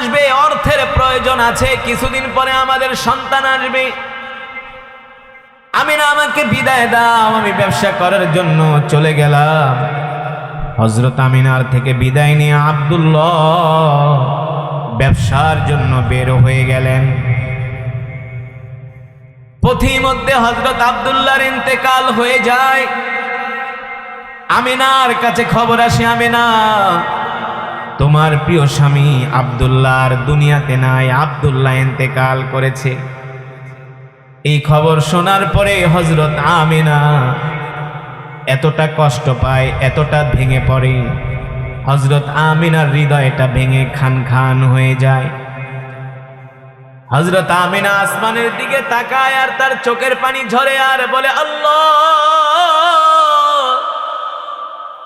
আসবে, অর্থের প্রয়োজন আছে, কিছুদিন পরে আমাদের সন্তান আসবে। আমি না আমাকে বিদায় দাও, আমি ব্যবসা করার জন্য চলে গেলাম। হজরত আমিনার থেকে বিদায় নিয়ে আব্দুল্লাহ ব্যবসার জন্য বের হয়ে গেলেন। পথিমধ্যে হজরত আব্দুল্লাহর ইন্তেকাল হয়ে যায়। আমিনার কাছে খবর আসে, আমিনা তোমার প্রিয় স্বামী আব্দুল্লাহর দুনিয়াতে নাই, আব্দুল্লাহ ইন্তেকাল করেছে। এই খবর শোনার পরে হজরত আমিনা এতটা কষ্ট পায়, এতটা ভেঙে পড়ে। হজরত আমিনার হৃদয়টা ভেঙে খান খান হয়ে যায়। হজরত আমিনা আসমানের দিকে তাকায় আর তার চোখের পানি ঝরে আর বলে, আল্লাহ!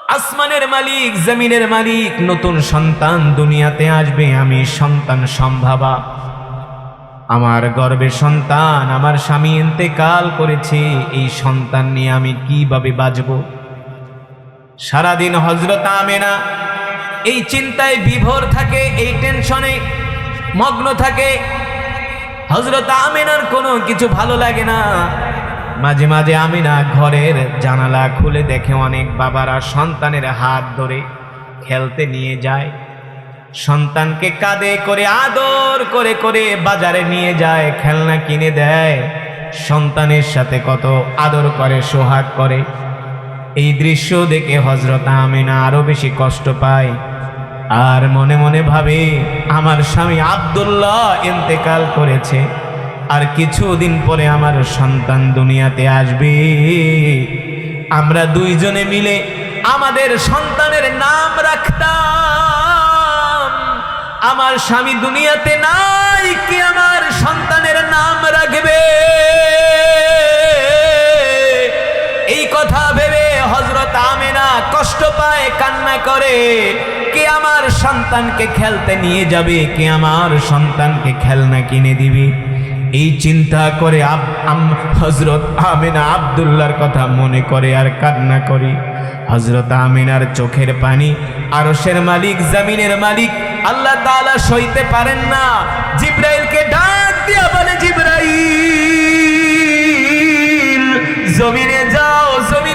আসমানের মালিক, জমিনের মালিক, নতুন সন্তান দুনিয়াতে আসবে, আমি সন্তান সম্ভাবা। আমার গর্বে সন্তান, আমার স্বামী ইন্তেকাল করেছে, এই সন্তান নিয়ে আমি কীভাবে বাঁচব? সারাদিন হজরত আমেনা, এই চিন্তায় বিভোর থাকে, এই টেনশনে মগ্ন থাকে। হজরত আমেনার কোনো কিছু ভালো লাগে না। মাঝে মাঝে আমিনা ঘরের জানালা খুলে দেখে অনেক বাবারা সন্তানের হাত ধরে খেলতে নিয়ে যায়। সন্তানকে কাঁদে করে, আদর করে করে বাজারে নিয়ে যায়, খেলনা কিনে দেয়। সন্তানের সাথে কত আদর করে, সোহাগ করে। এই দৃশ্য দেখে হজরত আমিনা আরও বেশি কষ্ট পায়। আর মনে মনে ভাবে, আমার স্বামী আব্দুল্লাহ ইন্তেকাল করেছে। আর কিছুদিন পরে আমার সন্তান দুনিয়াতে আসবে। আমরা দুইজনে মিলে আমাদের সন্তানের নাম রাখতাম। আমার স্বামী দুনিয়াতে নাই, কি আমার সন্তানের নাম রাখবে? এই কথা ভেবে হজরত আমেনা কষ্ট পায়, কান্না করে। কে আমার সন্তানকে খেলতে নিয়ে যাবে, কে আমার সন্তানকে খেলনা কিনে দিবে? এই চিন্তা করে হজরত আমিনা আবদুল্লার কথা মনে করে আর কান্না করি। হজরত আমিনার চোখের পানি আরসের মালিক, জামিনের মালিক, আল্লাহ তালা সইতে পারেন না। জিব্রাইলকে ডাক দিয়া বলে, জিব্রাইল, জমিনে যাও, জমিনে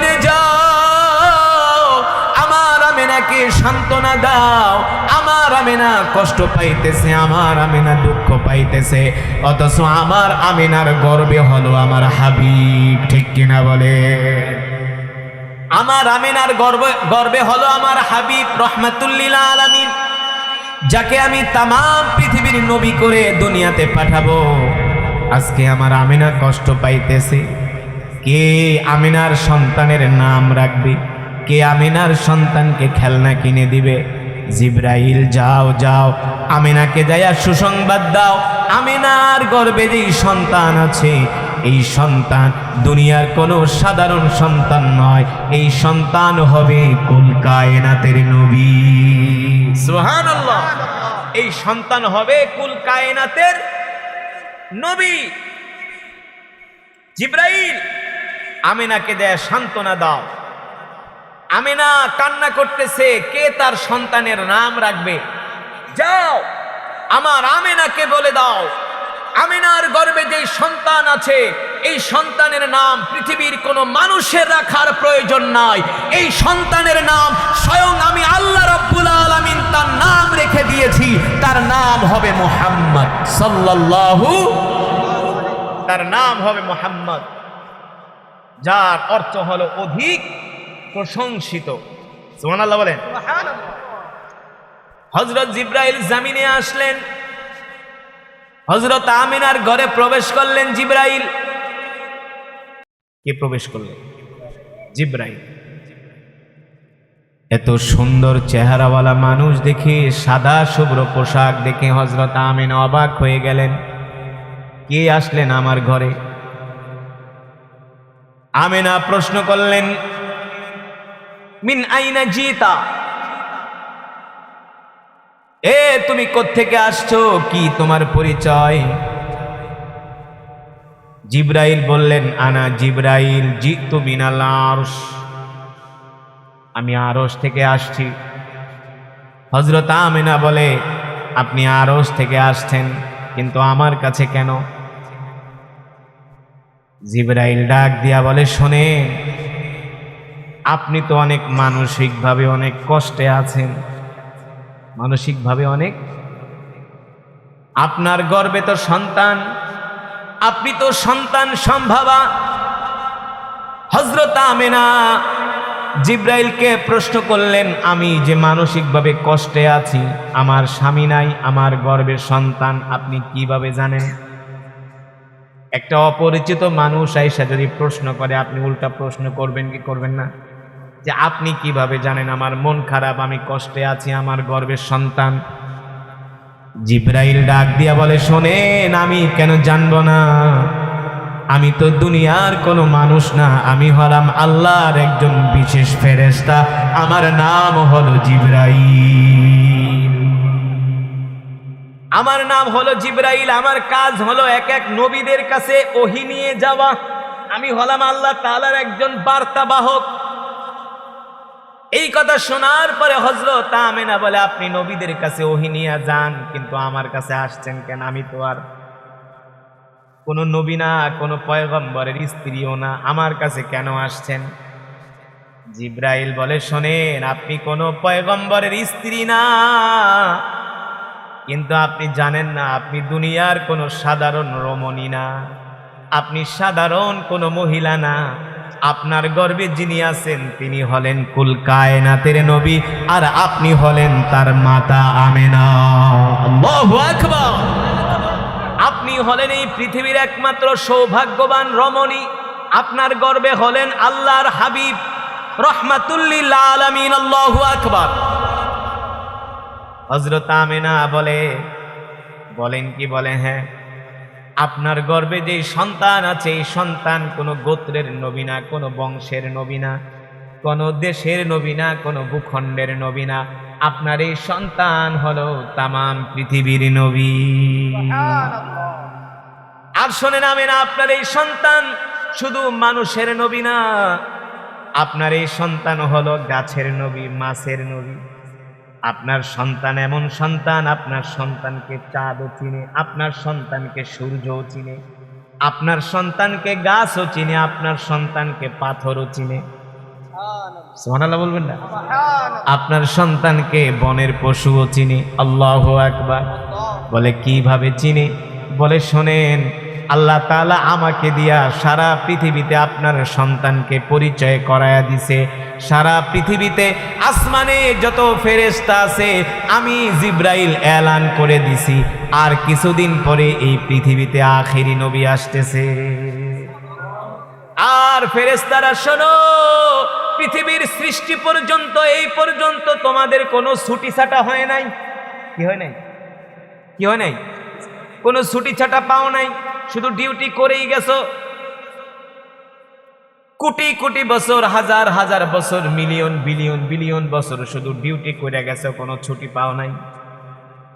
আমেনাকে সান্ত্বনা দাও। আমার আমেনা কষ্ট পাইতেছে, আমার আমেনা দুঃখ পাইতেছে। অথচ আমার আমেনার গর্বে হলো আমার হাবিব, ঠিক কিনা বলে? আমার আমেনার গর্বে গর্বে হলো আমার হাবিব, রহমাতুল্লিল আলামিন, যাকে আমি তাম পৃথিবীর নবী করে দুনিয়াতে পাঠাবো। আজকে আমার আমিনা কষ্ট পাইতেছে। কে আমিনার সন্তানের নাম রাখবে? কে আমিনার সন্তানকে খেলনা কিনে দিবে? জিব্রাইল যাও যাও। আমিনাকে যাইয়া সুসংবাদ দাও। আমিনার গর্বে যেই সন্তান আছে এই সন্তান দুনিয়ার কোনো সাধারণ সন্তান নয়। এই সন্তান হবে কুল কায়নাতের নবী। সুবহানাল্লাহ। এই সন্তান হবে কুল কায়নাতের নবী। জিব্রাইল আমিনাকে দেয় সান্ত্বনা দাও। আমিনা কান্না করতেছে, কে তার সন্তানের নাম রাখবে? যাও, আমার আমিনাকে বলে দাও। আমিনার গর্বে যে সন্তান আছে, এই সন্তানের নাম পৃথিবীর কোনো মানুষের রাখার প্রয়োজন নাই। এই সন্তানের নাম স্বয়ং আমি আল্লাহ রব্বুল আলামিন তার নাম রেখে দিয়েছি। তার নাম হবে মোহাম্মদ সাল্লাল্লাহু তার নাম হবে মোহাম্মদ। যার অর্থ হলো অধিক প্রশংসিত। সুবহানাল্লাহ বলেন। হজরত জিব্রাইল জামিনে আসলেন। হজরত আমিনার ঘরে প্রবেশ করলেন জিব্রাইল। কে প্রবেশ করলেন? জিব্রাইল। এত সুন্দর চেহারাওয়ালা মানুষ দেখে সাদা শুভ্র পোশাক দেখে হজরত আমিন অবাক হয়ে গেলেন। কে আসলেন আমার ঘরে? আমিনা প্রশ্ন করলেন মিন আইনা জিতা। এ, তুমি কোত্থেকে আসছো? কি তোমার পরিচয়? জিব্রাইল বললেন, আনা জিব্রাইল জিতু মিনাল আরশ। আমি আরশ থেকে আসছি। হজরত আমিনা বলে, আপনি আরস থেকে আসছেন, কিন্তু আমার কাছে কেন? জিব্রাইল ডাক দিয়া বলে, শোনেন আপনি তো অনেক মানসিকভাবে অনেক কষ্টে আছেন। মানসিকভাবে অনেক। আপনার গর্বে তো সন্তান। আপনি তো সন্তান সম্ভাবা। হজরত আমেনা জিব্রাইলকে প্রশ্ন করলেন, আমি যে মানসিকভাবে কষ্টে আছি, আমার স্বামী নাই, আমার গর্বের সন্তান, আপনি কীভাবে জানেন? একটা অপরিচিত মানুষ আইসা যদি প্রশ্ন করে, আপনি উল্টা প্রশ্ন করবেন কি করবেন না? যে আপনি কীভাবে জানেন আমার মন খারাপ, আমি কষ্টে আছি, আমার গর্বের সন্তান? জিব্রাইল ডাক দিয়া বলে, শোনেন, আমি কেন জানব না? আমি তো দুনিয়ার কোনো মানুষ না, আমি হলাম আল্লাহর একজন বিশেষ ফেরেস্তা আমার নাম হলো জিব্রাইল। আমার নাম হলো জিব্রাইল, আমার কাজ হলো এক এক নবীদের কাছে ওহি নিয়ে যাওয়া। আমি হলাম আল্লাহ তালার একজন বার্তাবাহক। এই কথা শোনার পরে হজরত আমেনা বলে, আপনি নবীদের কাছে ওহিনিয়া যান, কিন্তু আমার কাছে আসছেন কেন? আমি তো আর কোনো নবী না, কোনো পয়গম্বরের স্ত্রীও না। আমার কাছে কেন আসছেন? জিব্রাইল বলে, শোনেন, আপনি কোনো পয়গম্বরের স্ত্রী না, কিন্তু আপনি জানেন না, আপনি দুনিয়ার কোনো সাধারণ রমণী না। আপনি সাধারণ কোনো মহিলা না। আপনার গর্বে যিনি আছেন তিনি হলেন কুল কায়নাতের নবী আর আপনি হলেন তার মাতা আমেনা। আপনি হলেন এই পৃথিবীর একমাত্র সৌভাগ্যবান রমণী আপনার গর্বে হলেন আল্লাহর হাবিব রহমাতুল্লিল আলামিন আল্লাহু আকবার। হজরত আমেনা বলে বলেন কি বলে হ্যাঁ? আপনার গর্বে যে সন্তান আছে, এই সন্তান কোনো গোত্রের নবী না, কোনো বংশের নবী না, কোনো দেশের নবী না, কোনো ভূখণ্ডের নবী না। আপনার এই সন্তান হলো তামাম পৃথিবীর নবী। আর শোনেন আমেনা, আপনার এই সন্তান শুধু মানুষের নবী না, আপনার এই সন্তান হলো গাছের নবী, মাছের নবী। আপনার সন্তান এমন সন্তান আপনার সন্তানকে চাঁদও চিনে আপনার সন্তানকে সূর্যও চিনে আপনার সন্তানকে গাছও চিনে আপনার সন্তানকে পাথরও চিনে। সোহানাল্লাহ বলবেন না? আপনার সন্তানকে বনের পশুও চিনে আল্লাহ একবার বলে কীভাবে চিনে? বলে শোনেন আল্লাহ তাআলা আমাকে দিয়া সারা পৃথিবীতে আপনার সন্তানকে পরিচয় করায়া দিছে। সারা পৃথিবীতে আসমানে যত ফেরেশতা আছে, আমি জিব্রাইল এলান করে দিছি। আর কিছুদিন পরে এই পৃথিবীতে আখেরি নবী আসতেছে। আর ফেরেস্তারা শোনো, পৃথিবীর সৃষ্টি পর্যন্ত, এই পর্যন্ত তোমাদের কোনো ছুটি ছাটা হয় নাই? কি হয় নাই? কি হয় নাই? কোনো ছুটি ছাটা পাও নাই? শুধু ডিউটি করেই গেছো? কোটি কোটি বছর হাজার হাজার বছর মিলিয়ন বিলিয়ন বিলিয়ন বছর শুধু ডিউটি করে গেছো কোনো ছুটি পাও নাই।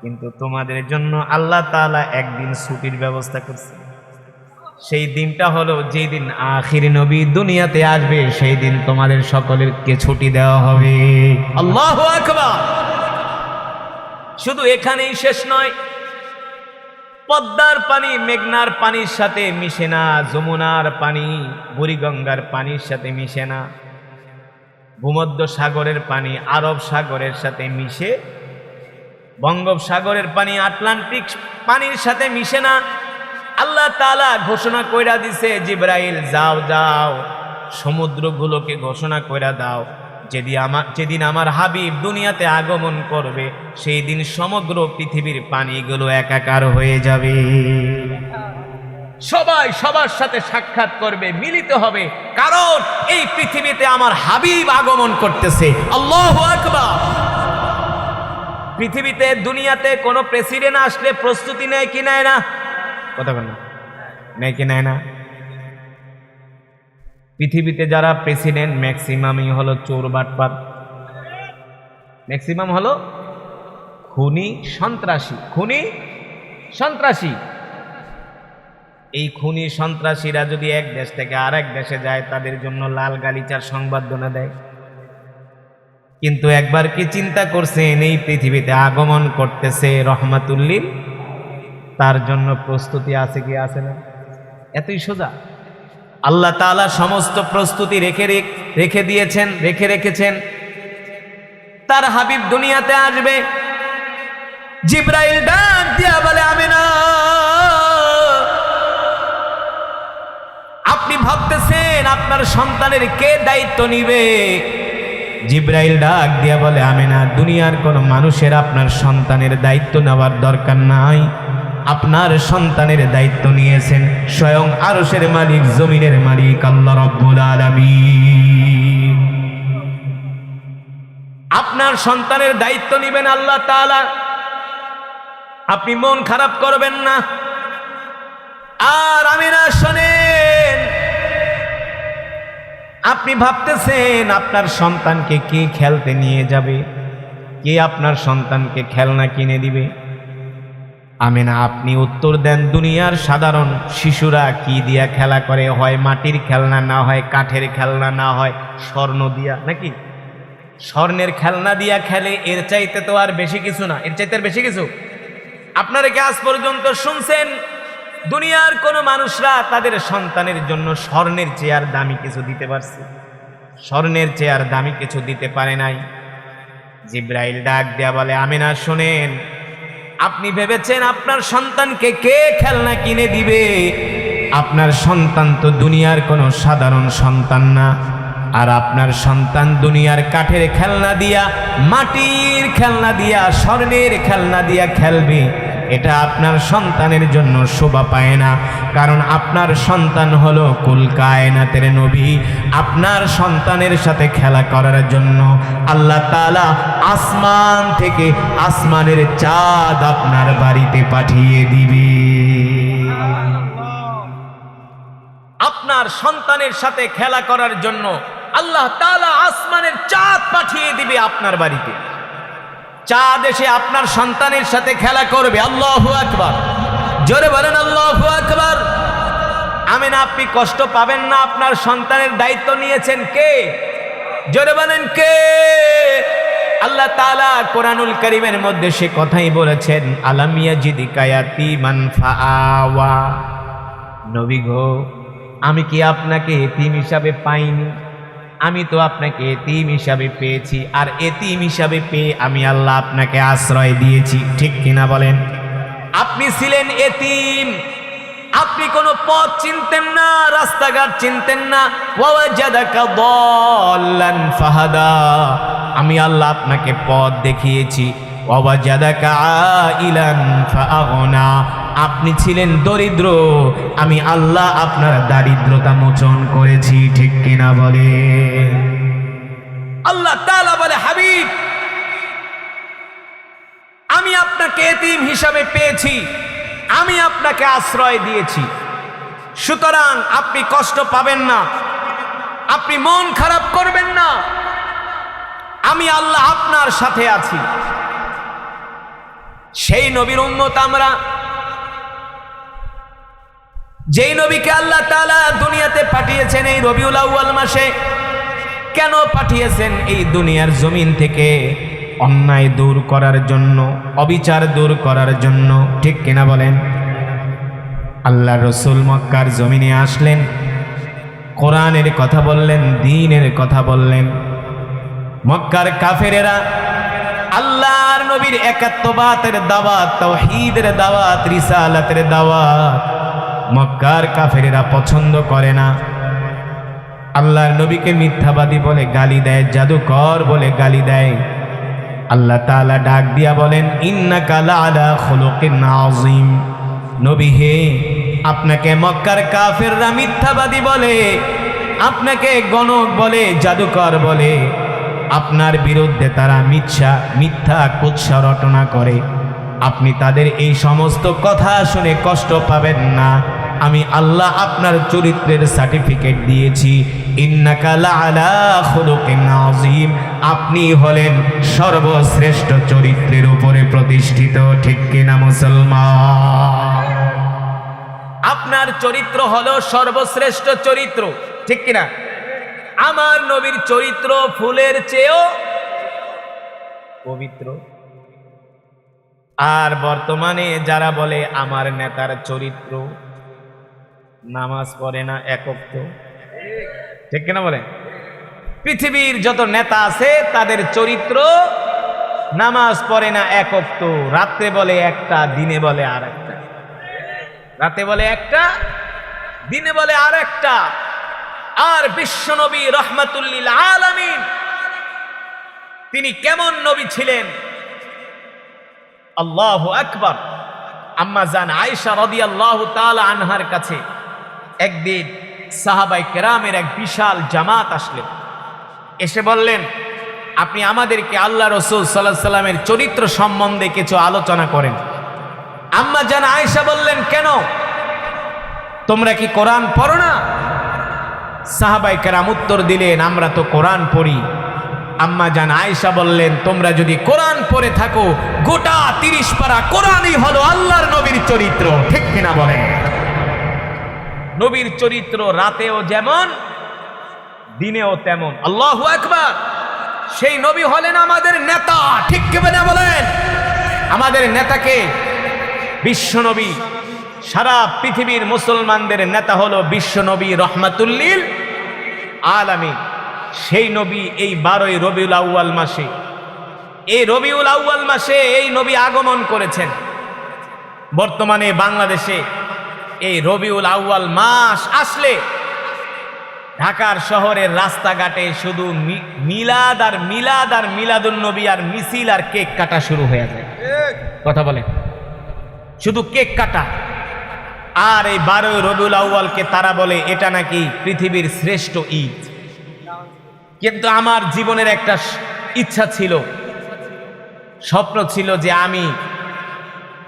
কিন্তু তোমাদের জন্য আল্লাহ তাআলা একদিন ছুটির ব্যবস্থা করছে। সেই দিনটা হলো যেই দিন আখির নবী দুনিয়াতে আসবে সেই দিন তোমাদের সকলেরকে ছুটি দেওয়া হবে। আল্লাহ আকবার! শুধু এখানেই শেষ নয় পদ্মার পানি, মেঘনার পানির সাথে মিশে না, যমুনার পানি, বুড়িগঙ্গার পানির সাথে মিশে না। ভূমধ্য সাগরের পানি, আরব সাগরের সাথে মিশে, বঙ্গোপসাগরের পানি, আটলান্টিক পানির সাথে মিশে না। আল্লাহ তালা ঘোষণা কইরা দিছে, জিব্রাইল, যাও যাও। সমুদ্রগুলোকে ঘোষণা কইরা দাও। যেদিন আমার যেদিন আমার হাবিব দুনিয়াতে আগমন করবে, সেই দিন সমগ্র পৃথিবীর পানিগুলো একাকার হয়ে যাবে। সবাই সবার সাথে সাক্ষাৎ করবে, মিলিত হবে, কারণ এই পৃথিবীতে আমার হাবিব আগমন করতেছে। আল্লাহু পৃথিবীতে, দুনিয়াতে কোনো প্রেসিডেন্ট আসলে প্রস্তুতি নেয় কি নেয় না? কথা বল নেয় কি নেয় না? পৃথিবীতে যারা প্রেসিডেন্ট, ম্যাক্সিমামই হলো চোর বাটপার। ম্যাক্সিমাম হলো খুনি সন্ত্রাসী। খুনি সন্ত্রাসী। এই খুনি সন্ত্রাসীরা যদি এক দেশ থেকে আরেক দেশে যায়, তাদের জন্য লাল গালিচার সংবর্ধনা দেয়। কিন্তু একবার কি চিন্তা করছেন, এই পৃথিবীতে আগমন করতেছে রহমাতুল্লিল? তার জন্য প্রস্তুতি আছে কি আছে না? এতই সোজা। আল্লাহ তাআলা সমস্ত প্রস্তুতি রেখে রেখে দিয়েছেন, রেখে রেখেছেন। তার হাবিব দুনিয়াতে আসবে। জিব্রাইল ডাক দিয়া বলে আমি না আপনি ভাবতেছেন আপনার সন্তানের কে দায়িত্ব নিবে? জিব্রাইল ডাক দিয়া বলে আমি না দুনিয়ার কোনো মানুষের আপনার সন্তানের দায়িত্ব নেওয়ার দরকার নাই। আপনার সন্তানের দায়িত্ব নিয়েছেন। স্বয়ং আরশের মালিক, জমিনের মালিক, আল্লাহ রব্বুল আলামিন। আপনার সন্তানের দায়িত্ব নেবেন আল্লাহ তাআলা। আপনি মন খারাপ করবেন না। আর আমি না শোনেন। আপনি ভাবতেছেন আপনার সন্তানকে কে খেলতে নিয়ে যাবে? কে আপনার সন্তানকে খেলনা কিনে দিবে? আমি না আপনি উত্তর দেন, দুনিয়ার সাধারণ শিশুরা কি দিয়া খেলা করে? হয় মাটির খেলনা না হয় কাঠের খেলনা না হয় স্বর্ণ দিয়া নাকি? স্বর্ণের খেলনা দিয়া খেলে এর চাইতে তো আর বেশি কিছু না। এর চাইতে আর বেশি কিছু? আপনারা কি আজ পর্যন্ত শুনছেন? দুনিয়ার কোনো মানুষরা তাদের সন্তানের জন্য স্বর্ণের চেয়ার দামি কিছু দিতে পারছে? স্বর্ণের চেয়ার দামি কিছু দিতে পারে নাই? জিব্রাইল ডাক দেয়া বলে আমি না শোনেন আপনি ভেবেছেন আপনার সন্তানকে কে খেলনা কিনে দিবে? আপনার সন্তান তো দুনিয়ার কোনো সাধারণ সন্তান না। আর আপনার সন্তান দুনিয়ার কাঠের খেলনা দিয়া, মাটির খেলনা দিয়া, স্বর্ণের খেলনা দিয়া খেলবে। এটা আপনার সন্তানের জন্য শোভা পায় না। কারণ আপনার সন্তান হলো কুল কায়নাতের নবী। আপনার সন্তানের সাথে খেলা করার জন্য আল্লাহ তাআলা আসমান থেকে আসমানের চাঁদ আপনার বাড়িতে পাঠিয়ে দিবে। আপনার সন্তানের সাথে খেলা করার জন্য আল্লাহ তাআলা আসমানের চাঁদ পাঠিয়ে দিবে আপনার বাড়িতে। চাঁদ এসে আপনার সন্তানের সাথে খেলা করবে, আল্লাহ আকবার। জোরে বলেন, আল্লাহু আকবার। না আপনি কষ্ট পাবেন না, আপনার সন্তানের দায়িত্ব নিয়েছেন কে? জোরে বলেন, কে? আল্লাহ তাআলা কোরআনুল কারীমের মধ্যে সে কথাই বলেছেন আলামিয়া জিদিকায়াতি মান ফাআওয়া। নবী গো, আমি কি আপনাকে এতিম হিসাবে পাইনি? আমি তো আপনাকে এতিম হিসাবে পেয়েছি, আর এতিম হিসাবে পেয়ে আমি আল্লাহ আপনাকে আশ্রয় দিয়েছি। ঠিক কিনা বলেন? আপনি ছিলেন এতিম। আপনি কোনো পথ চিনতেন না, রাস্তাঘাট চিনতেন না। ফাহাদা। আমি আল্লাহ আপনাকে পথ দেখিয়েছি। আপনি ছিলেন দরিদ্র, আমি আল্লাহ আপনার দারিদ্রতা মোচন করেছি, ঠিক কিনা বলে? আল্লাহ তাআলা বলে, হাবিব, আমি আপনাকে এতিম হিসাবে পেয়েছি, আমি আপনাকে আশ্রয় দিয়েছি। সুতরাং আপনি কষ্ট পাবেন না, আপনি মন খারাপ করবেন না, আমি আল্লাহ আপনার সাথে আছি। সেই নবীর উম্মত আমরা যেই নবীকে আল্লাহ তাআলা দুনিয়াতে পাঠিয়েছেন এই রবিউল আউয়াল মাসে, কেন পাঠিয়েছেন এই দুনিয়ার জমিন থেকে? অন্যায় দূর করার জন্য, অবিচার দূর করার জন্য, ঠিক কিনা বলেন? আল্লাহ রসুল মক্কার জমিনে আসলেন, কোরআনের কথা বললেন, দিনের কথা বললেন। মক্কার কাফেরেরা আল্লাহর নবীর একাত্মবাতের দাওয়াত তাওহীদের দাওয়াত, রিসালাতের দাওয়াত মক্কার কাফেরেরা পছন্দ করে না। আল্লাহর নবীকে মিথ্যাবাদী বলে গালি দেয়, জাদুকর বলে গালি দেয়। আল্লাহ তাআলা ডাক দিয়া বলেন, ইন্নাকা লাআলা খুলুকিন আযীম। নবী হে, আপনাকে মক্কার কাফেররা মিথ্যাবাদী বলে, আপনাকে গণক বলে, জাদুকর বলে। আপনার বিরুদ্ধে তারা মিথ্যা মিথ্যা কুৎসা রটনা করে। আপনি তাদের এই সমস্ত কথা শুনে কষ্ট পাবেন না। আমি আল্লাহ আপনার চরিত্রের সার্টিফিকেট দিয়েছি। আপনি হলেন সর্বশ্রেষ্ঠ চরিত্রের উপরে প্রতিষ্ঠিত, ঠিক কিনা মুসলমান? আপনার চরিত্র হলো সর্বশ্রেষ্ঠ চরিত্র, ঠিক কিনা? আমার নবীর চরিত্র ফুলের চেয়েও পবিত্র। আর বর্তমানে যারা বলে আমার নেতার চরিত্র, নামাজ পড়ে না একক ঠিক কিনা বলে পৃথিবীর যত নেতা আছে, তাদের চরিত্র নামাজ পড়ে না একক তো রাত্রে বলে একটা, দিনে বলে আর একটা রাতে বলে একটা, দিনে বলে আর একটা আর বিশ্বনবী রহমাতুল্লিল আলামিন, তিনি কেমন নবী ছিলেন? আল্লাহ আকবর। আম্মা জান আয়েশা রাদিয়াল্লাহু তাআলা আনহার কাছে একদিন সাহাবাই কেরামের এক বিশাল জামাত আসলেন। এসে বললেন, আপনি আমাদেরকে আল্লাহ রসুল সাল্লাহ সাল্লামের চরিত্র সম্বন্ধে কিছু আলোচনা করেন। আম্মা জান আয়েশা বললেন, কেন? তোমরা কি কোরআন পড়ো না? সাহাবাই কেরাম উত্তর দিলেন, আমরা তো কোরআন পড়ি। আম্মা জান আয়েশা বললেন, তোমরা যদি কোরআন পড়ে থাকো, গোটা তিরিশ পারা কোরআনই হলো আল্লাহর নবীর চরিত্র। ঠিক কিনা বলেন? নবীর চরিত্র রাতেও যেমন, দিনেও তেমন। আল্লাহ একবার সেই নবী হলেন আমাদের নেতা, ঠিক না বলেন? আমাদের নেতাকে বিশ্বনবী সারা পৃথিবীর মুসলমানদের নেতা হলো বিশ্বনবী রহমাতুল্লিল আলামী সেই নবী এই বারোই রবিউল আউয়াল মাসে। এই রবিউল আউয়াল মাসে এই নবী আগমন করেছেন। বর্তমানে বাংলাদেশে এই রবিউল আউয়াল মাস আসলে ঢাকার শহরের রাস্তাঘাটে শুধু মিলাদ আর মিলাদ আর মিলাদুল নবী আর মিছিল আর কেক কাটা শুরু হয়ে যায়। কথা বলে। শুধু কেক কাটা। আর এই বারোই রবিউল আউয়ালকে তারা বলে, এটা নাকি পৃথিবীর শ্রেষ্ঠ ঈদ। কিন্তু আমার জীবনের একটা ইচ্ছা ছিল। স্বপ্ন ছিল যে আমি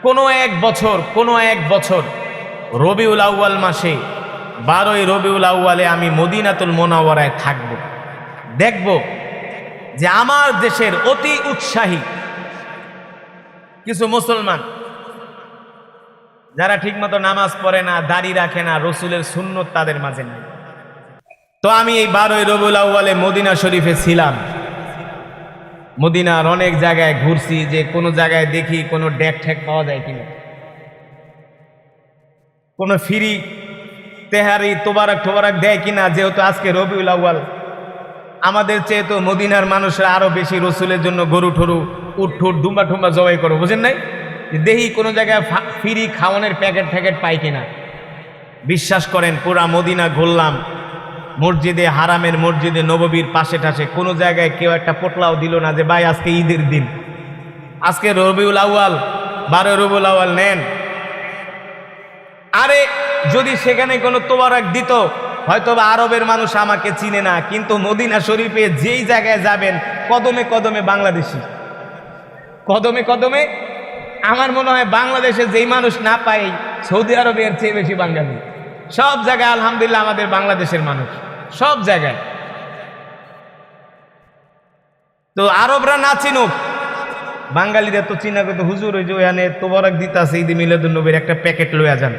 কোনো এক বছর, কোনো এক বছর রবিউল আউয়াল মাসে, বারোই রবিউল আউয়ালে আমি মদিনাতুল মোনাওয়ারায় থাকব। দেখব যে আমার দেশের অতি উৎসাহী কিছু মুসলমান যারা ঠিকমতো নামাজ পড়ে না, দাড়ি রাখে না, রসুলের সুন্নত তাদের মাঝে নাই। তো আমি এই বারোই রবিউল আউয়ালে মদিনা শরীফে ছিলাম। মদিনার অনেক জায়গায় ঘুরছি, যে কোনো জায়গায় দেখি কোনো ডেক ঠেক পাওয়া যায় কিনা। কোনো ফিরি তেহারি, তোবারক টোবারক দেয় কিনা, যেহেতু আজকে রবিউল আউয়াল। আমাদের চেয়ে তো মদিনার মানুষরা আরও বেশি রসুলের জন্য গরু ঠরু উঠ ঠুট ঠুম্বা জবাই করো, বুঝেন নাই? দেখি কোনো জায়গায় ফিরি খাওয়ানোর প্যাকেট ফ্যাকেট পাই কিনা। বিশ্বাস করেন, পুরা মদিনা ঘুরলাম। মসজিদে, হারামের মসজিদে, নববীর পাশে টাশে কোনো জায়গায় কেউ একটা পোটলাও দিল না যে, ভাই, আজকে ঈদের দিন। আজকে রবিউল আউয়াল, বারো রবিউল আউয়াল নেন। আরে, যদি সেখানে কোনো তোবারক দিত হয়তো বা আরবের মানুষ আমাকে চিনে না, কিন্তু মদিনা শরীফে যেই জায়গায় যাবেন, কদমে কদমে বাংলাদেশি। কদমে কদমে, আমার মনে হয় বাংলাদেশে যেই মানুষ না পাই সৌদি আরবের চেয়ে বেশি বাঙালি। সব জায়গায় আলহামদুলিল্লাহ আমাদের বাংলাদেশের মানুষ। সব জায়গায়। তো আরবরা না চিনুক। বাঙালিরা তো চিনা করতো হুজুর ওই যে ওখানে তোবরক দিতাছে ঈদ মিলাদুল নবীর একটা প্যাকেট লইয়া যান।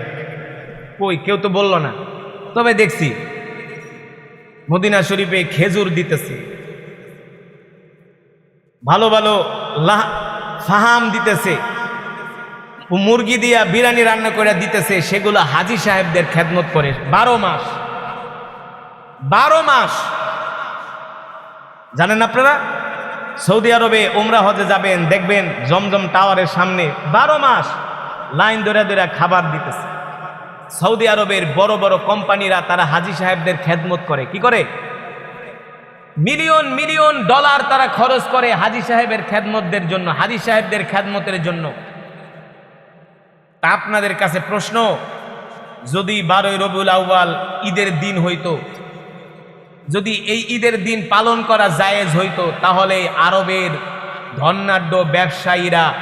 কই, কেউ তো বলল না। তবে দেখছি, মদিনা শরীফে খেজুর দিতেছে। ভালো ভালো লাহ- ফাহাম দিতেছে। মুরগি দিয়া বিরিয়ানি রান্না করে দিতেছে, সেগুলো হাজি সাহেবদের খেদমত করে। বারো মাস। বারো মাস। জানেন আপনারা? সৌদি আরবে ওমরা হজে যাবেন, দেখবেন জমজম টাওয়ারের সামনে বারো মাস লাইন ধরে ধরে খাবার দিতেছে। সৌদি আরবের বড় বড় কোম্পানিরা তারা হাজি সাহেবদের খেদমত করে। কি করে? মিলিয়ন মিলিয়ন ডলার তারা খরচ করে হাজি সাহেবের খেদমতদের জন্য, হাজি সাহেবদের খেদমতের জন্য। তা আপনাদের কাছে প্রশ্ন, যদি বারোই রবিউল আউয়াল ঈদের দিন হইতো যদি এই ঈদের দিন পালন করা জায়েজ হইতো, তাহলে আরবের ধনাঢ্য ব্যবসায়ীরা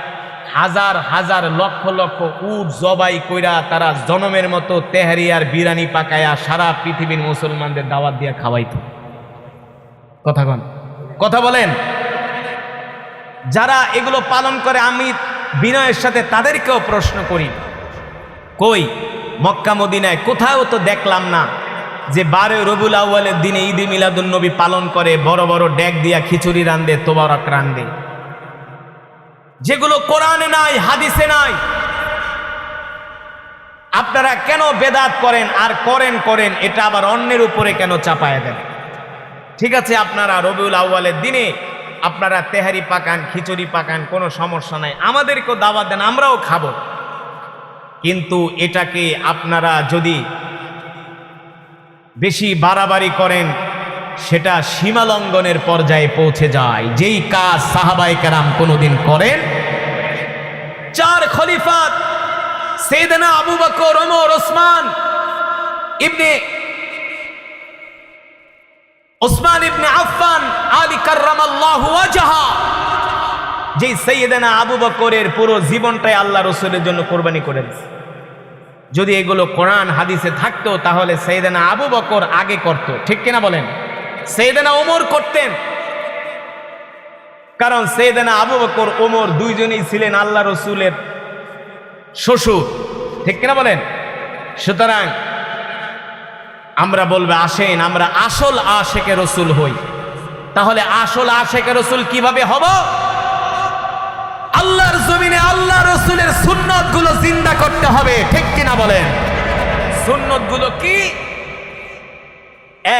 হাজার হাজার লক্ষ লক্ষ উট জবাই কইরা তারা জনমের মতো তেহারি আর বিরানি পাকায়া সারা পৃথিবীর মুসলমানদের দাওয়াত দিয়ে খাওয়াইত। কথা কন। কথা বলেন। যারা এগুলো পালন করে, আমি বিনয়ের সাথে তাদেরকেও প্রশ্ন করি। কই? মক্কা, মদিনায় কোথাও তো দেখলাম না। যে বারো রবুল আউ্বালের দিনে ঈদ মিলাদুল নবী পালন করে, বড় বড় ডেক দিয়া খিচুড়ি রান্দে তোবারক রান্দে যেগুলো কোরআনে নাই, হাদিসে নাই। আপনারা কেন বেদাত করেন আর করেন করেন, এটা আবার অন্যের উপরে কেন চাপায় দেন? ঠিক আছে, আপনারা রবিউল আউ্বালের দিনে আপনারা তেহারি পাকান, খিচুড়ি পাকান, কোনো সমস্যা নাই। আমাদেরকেও দাওয়াত দেন, আমরাও খাব। কিন্তু এটাকে আপনারা যদি বেশি বাড়াবাড়ি করেন, সেটা সীমালঙ্ঘনের পর্যায়ে পৌঁছে যায়। যেই কাজ সাহাবাই কারাম কোনোদিন করেন, চার খলিফাত সেদনা আবু বকর, ওমর, ওসমান ইবনে ওসমান ইবনে আফফান, আলী কার্রামাল্লাহু ওয়াজহা। যে সৈয়দনা আবু বকরের পুরো জীবনটাই আল্লাহ রসুলের জন্য কোরবানি করে দিয়েছে। যদি এগুলো কোরআন, হাদিসে থাকতো, তাহলে সৈয়দনা আবু বকর আগে করত। ঠিক কিনা বলেন? সৈয়দনা ওমর করতেন। কারণ সৈয়দনা আবু বকর ওমর দুইজনেই ছিলেন আল্লাহ রসুলের শ্বশুর। ঠিক কিনা বলেন? সুতরাং আমরা বলবে আসেন, আমরা আসল আশেকে রসুল হই। তাহলে আসল আশেকে রসুল কীভাবে হব? আল্লাহর জমিনে আল্লাহ রসুলের সুন্নতগুলো জিন্দা করতে হবে, ঠিক কিনা বলেন? সুন্নতগুলো কি?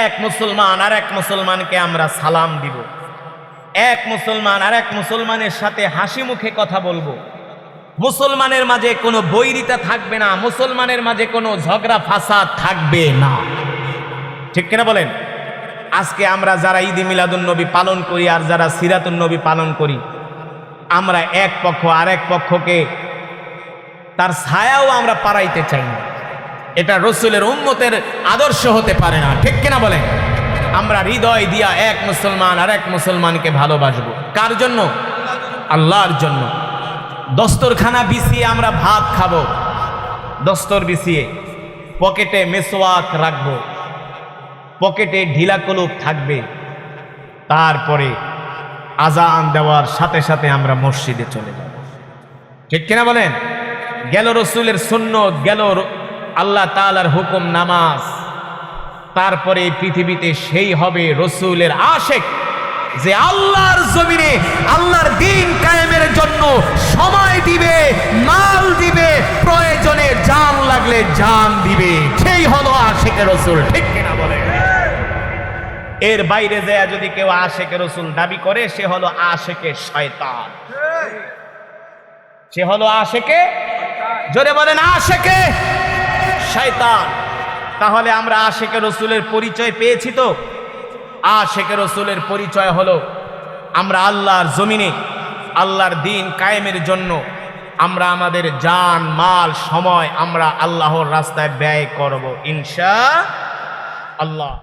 এক মুসলমান আর এক মুসলমানকে আমরা সালাম দিব। এক মুসলমান আর এক মুসলমানের সাথে হাসি মুখে কথা বলব। মুসলমানের মাঝে কোনো বৈরিতা থাকবে না, মুসলমানের মাঝে কোনো ঝগড়া ফাসাদ থাকবে না। ঠিক কিনা বলেন? আজকে আমরা যারা ঈদ মিলাদুন নবী পালন করি আর যারা সিরাতুন নবী পালন করি আমরা এক পক্ষ আর এক পক্ষকে তার ছায়াও আমরা পারাইতে চাই না। এটা রসুলের উম্মতের আদর্শ হতে পারে না। ঠিক কিনা বলেন? আমরা হৃদয় দিয়া এক মুসলমান আর এক মুসলমানকে ভালোবাসবো। কার জন্য? আল্লাহর জন্য। দস্তরখানা বিছিয়ে আমরা ভাত খাব। দস্তর বিছিয়ে পকেটে মেসোয়াক রাখব। পকেটে ঢিলা কলুপ থাকবে। তারপরে আজান দেওয়ার সাথে সাথে আমরা মসজিদে চলে যাব। ঠিক কিনা বলেন? গেল রসুলের সুন্নত, গেল আল্লাহ তালার হুকুম নামাজ। তারপরে পৃথিবীতে সেই হবে রসুলের আশেক, যে আল্লাহর জমিনে আল্লাহর দিন কায়েমের জন্য সময় দিবে, মাল দিবে, প্রয়োজনে জান লাগলে জান দিবে। সেই হলো আশেক রসুল, ঠিক কিনা বলে এর বাইরে যায় যদি কেউ আশেকে রসুল দাবি করে, সে হলো আশেকে শয়তান। সে হলো আশেকে? জোরে বলেন, আশেকে শয়তান। তাহলে আমরা আশেকে রসুলের পরিচয় পেয়েছি তো? আশেকে রসুলের পরিচয় হলো, আমরা আল্লাহর জমিনে, আল্লাহর দিন কায়েমের জন্য, আমরা আমাদের জান, মাল, সময় আমরা আল্লাহর রাস্তায় ব্যয় করব, ইনশা আল্লাহ।